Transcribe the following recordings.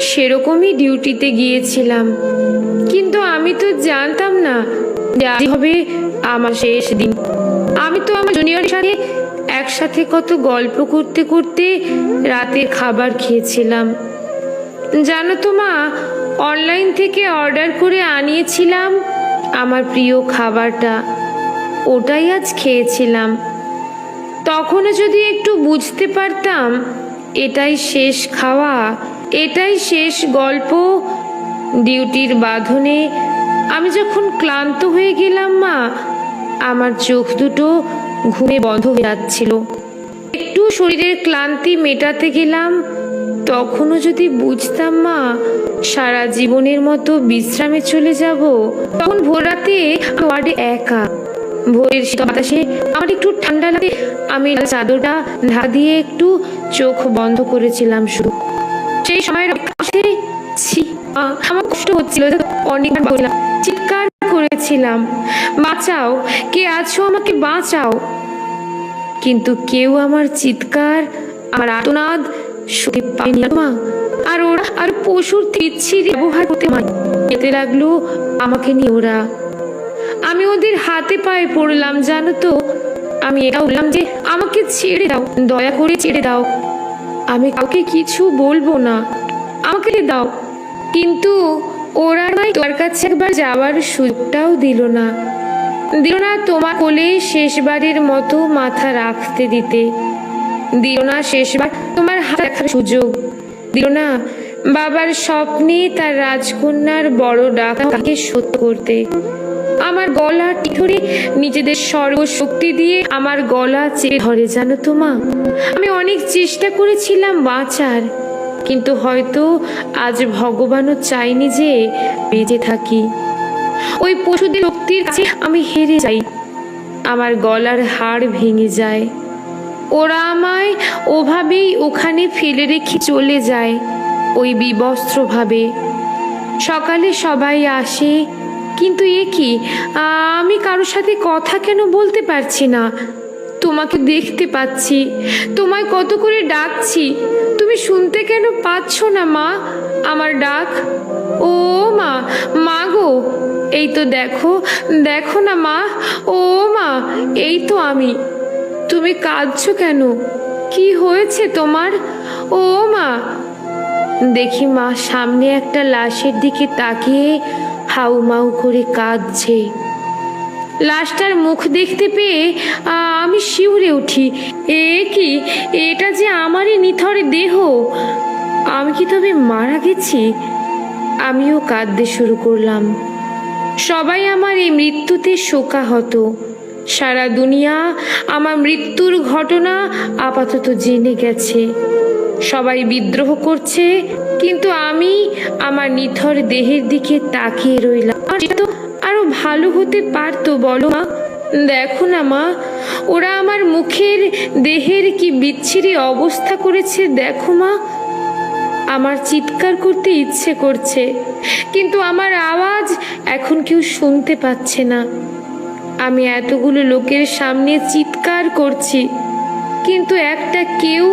সেরকমই ডিউটিতে গিয়েছিলাম। কিন্তু আমি তো জানতাম না যে হবে আমার শেষ দিন। আমি তো আমার জুনিয়রের সাথে একসাথে কত গল্প করতে করতে রাতে খাবার খেয়েছিলাম। জানো তো মা, অনলাইন থেকে অর্ডার করে আনিয়েছিলাম আমার প্রিয় খাবারটা। ওটাই আজ খেয়েছিলাম। তখনও যদি একটু বুঝতে পারতাম, এটাই শেষ খাওয়া। এটাই শেষ গল্প। ডিউটির বাঁধনে আমি যখন ক্লান্ত হয়ে গেলাম মা, আমার চোখ দুটো ঘুমে বন্ধ হয়ে যাচ্ছিল। একটু শরীরের ক্লান্তি মেটাতে গেলাম, তখনও যদি বুঝতাম মা, সারা জীবনের মতো বিশ্রামে চলে যাব, তখন ভোর রাতে ওয়ার্ডে একা। ভোরের বাতাসে আমার একটু ঠান্ডা লাগে, আমি চাদরটা ঢা দিয়ে একটু চোখ বন্ধ করেছিলাম শুধু। সেই সময় ছি আমার কষ্ট হচ্ছিল অনেকবার বললাম। চিৎকার করেছিলাম, বাঁচাও, কে আছো আমাকে বাঁচাও। কিন্তু কেউ আমার চিৎকার, আমার আর্তনাদ শুনে পায়নি মা। আর ওরা, আর পশুর তিচ্ছির ব্যবহার করতে যেতে লাগল আমাকে নিয়ে ওরা। আমি ওদের হাতে পায়ে পড়লাম, জানো তো? আমি এটা বললাম যে, আমাকে ছেড়ে দাও, দয়া করে ছেড়ে দাও। আমি কাউকে কিছু বলব না। আমাকে দাও। কিন্তু ওরা নয় তোমার কাছে একবার যাওয়ার সুযোগটাও দিল না। দিল না তোমার কোলে শেষবারের মতো মাথা রাখতে দিতে। দিল না শেষবার তোমার হাত রাখার সুযোগ। দিল না বাবার স্বপ্নে তার রাজকন্যার বড় ডাকাকে সত্য করতে। আমার গলা ধরে নিজেদের সর্বশক্তি দিয়ে আমার গলা চেয়ে ধরে, জানো তো মা? আমি অনেক চেষ্টা করেছিলাম বাঁচার, কিন্তু হয়তো আজ ভগবানও চাইনি যে বেঁচে থাকি। ওই পশুদের শক্তির কাছে আমি হেরে যাই, আমার গলার হাড় ভেঙে যায়। ওরা আমায় ওভাবেই ওখানে ফেলে রেখে চলে যায়, ওই বিবস্ত্রভাবে। সকালে সবাই আসে কিন্তু এ কি? আমি কারোর সাথে কথা কেন বলতে পারছি না? তোমাকে দেখতে পাচ্ছি। তোমায় কত করে ডাকছি। তুমি শুনতে কেন পাচ্ছ না, মা? আমার ডাক? ও মা মা গো, এই তো দেখো দেখো না, মা? ও মা, এই তো আমি। তুমি কাঁদছো কেন? কি হয়েছে তোমার? ও মা। দেখি মা, সামনে একটা লাশের দিকে তাকিয়ে হাউমাউ করে কাঁদছে। লাশটার মুখ দেখতে পেয়ে আমি শিউরে উঠি। এ কি, এটা যে আমারই নিথরে দেহ? আমি কি তবে মারা গেছি? আমিও কাঁদতে শুরু করলাম। সবাই আমার এই মৃত্যুতে শোকাহত। সারা দুনিয়া আমার মৃত্যুর ঘটনা আপাতত জেনে গেছে। সবাই বিদ্রোহ করছে, কিন্তু আমি আমার নিথর দেহের দিকে তাকিয়ে রইলাম। আর ভালো হতে পারতো, বলো মা। দেখো না মা, ওরা আমার মুখের দেহের কি বিচ্ছিরি অবস্থা করেছে, দেখো মা। আমার চিৎকার করতে ইচ্ছে করছে, কিন্তু আমার আওয়াজ এখন কেউ শুনতে পাচ্ছে না। আমি এতগুলো লোকের সামনে চিৎকার করছি, কিন্তু একটা কেউ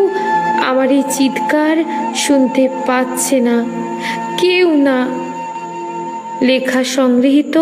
আমার এই চিৎকার শুনতে পাচ্ছে না। কেউ না। লেখা সংগৃহীত